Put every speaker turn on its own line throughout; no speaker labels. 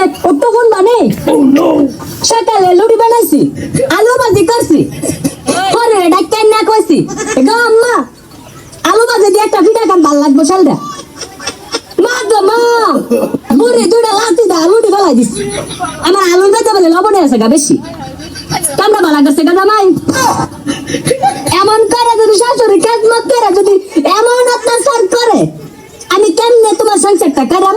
Biscuit উত্তমন মানে সকালে লুড়ি বানাইছি আলু ভাজি করছি পরে ডাক্তার না কইছি গো আম্মা আলু ভাজি দিয়ে একটা পিঠা কান ভালো লাগবো শালটা মা গো মা মুড়ি দুটা লাতি দা আলুটি ফেলাই দিস আমার আলুর বেতে বলে লবণে আছে গা বেশি। কামড়া ভালা করছে গা জামাই। এমন করে যদি শাশুড়ি খেদমত করে যদি এমন আপনার সার করে আমি কেমনে তোমার সংসারটা কাটাম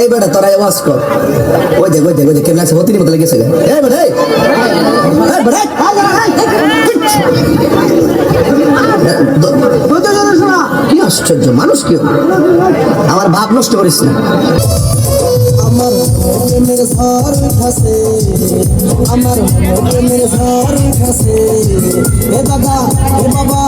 এই বেটা, তোরা আওয়াজ কর। ওই দেখ ওই দেখ ওই দেখ, কেমন মতো লেগেছে। এই বেটা কি আশ্চর্য, মানুষ কি আমার ভাব নষ্ট করিস না।
আমার প্রেমের আমার এ দাদা এ বাবা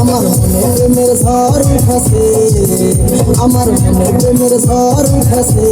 আমার মনে প্রেমের ঝড় উঠাছে আমার মনে প্রেমের ঝড় উঠাছে।